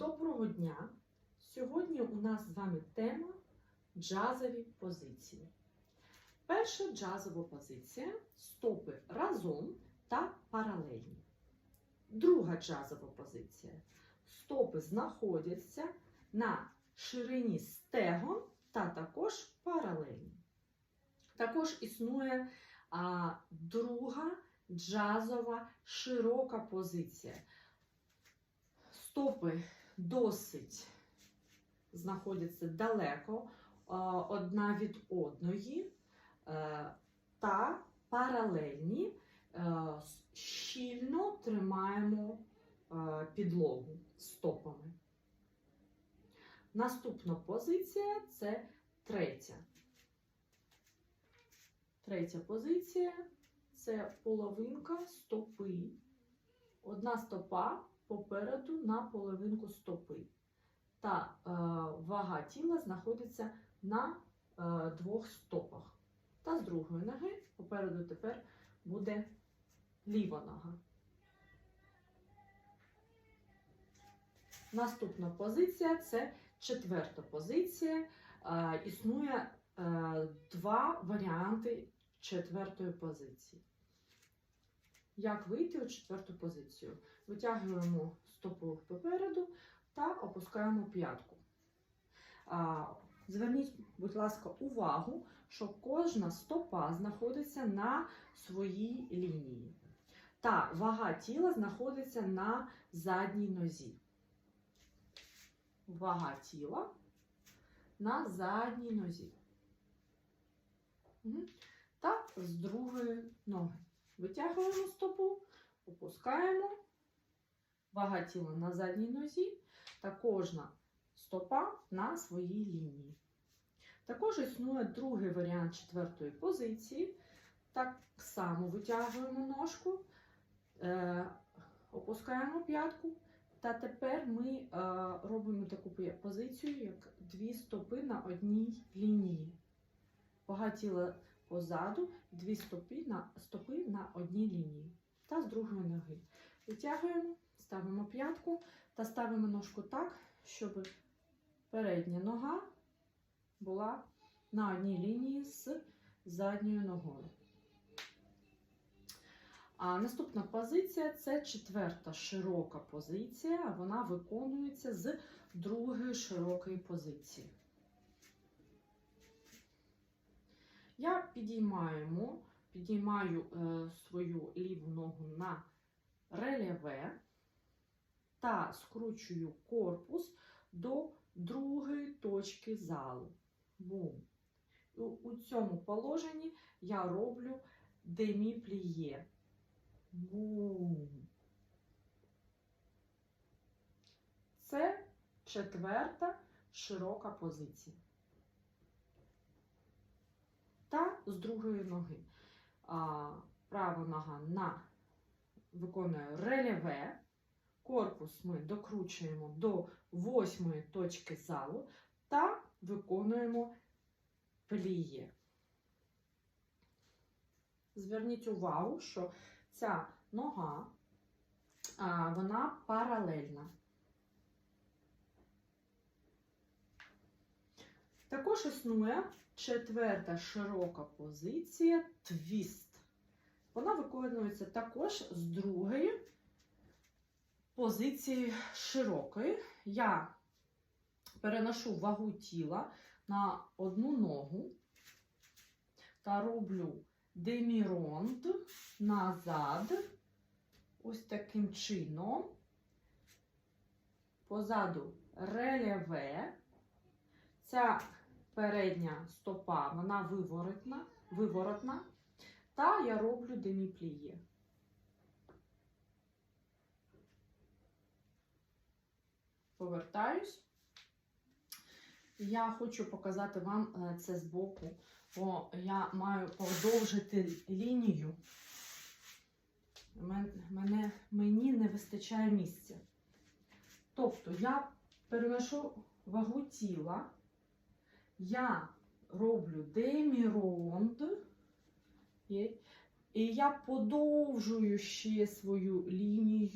Доброго дня! Сьогодні у нас з вами тема джазові позиції. Перша джазова позиція стопи разом та паралельні. Друга джазова позиція стопи знаходяться на ширині стегон та також паралельні. Також існує а, друга джазова широка позиція. Стопи досить знаходяться далеко е, одна від одної е, та паралельні е, щільно тримаємо підлогу стопами. Наступна позиція це третя. Третя позиція це половинка стопи. Одна стопа попереду на половинку стопи. Та е, вага тіла знаходиться на е, двох стопах. Та з другої ноги попереду тепер буде ліва нога. Наступна позиція це четверта позиція. Е, існує е, два варіанти четвертої позиції. Як вийти у четверту позицію? Витягуємо стопу попереду та опускаємо п'ятку. Зверніть, будь ласка, увагу, що кожна стопа знаходиться на своїй лінії. Та вага тіла знаходиться на задній нозі. Вага тіла на задній нозі. Та з другої ноги. Витягуємо стопу, опускаємо, вага тіла на задній нозі та кожна стопа на своїй лінії. Також існує другий варіант четвертої позиції. Так само витягуємо ножку, е, опускаємо п'ятку. Та тепер ми е, робимо таку позицію, як дві стопи на одній лінії. Вага тіла позаду, дві стопи на, стопи на одній лінії та з другої ноги. Витягуємо, ставимо п'ятку та ставимо ножку так, щоб передня нога була на одній лінії з задньою ногою. А наступна позиція це четверта широка позиція. Вона виконується з другої широкої позиції. Я підіймаємо, підіймаю е, свою ліву ногу на рельєве та скручую корпус до другої точки залу. Бум. У, у цьому положенні я роблю демі-пліє. Бум. Це четверта широка позиція та з другої ноги. А, Права нога на виконує рельєве. Корпус ми докручуємо до восьмої точки залу та виконуємо пліє. Зверніть увагу, що ця нога вона паралельна. Також існує четверта широка позиція твіст. Вона виконується також з другої позиції широкої. Я переношу вагу тіла на одну ногу та роблю деміронд назад, ось таким чином. Позаду рельєве. Ця передня стопа, вона виворотна, виворотна, та я роблю деміпліє. Повертаюсь. Я хочу показати вам е, це збоку, бо я маю продовжити лінію. Мене, мені не вистачає місця. Тобто я переношу вагу тіла я роблю деміронд, і я подовжую ще свою лінію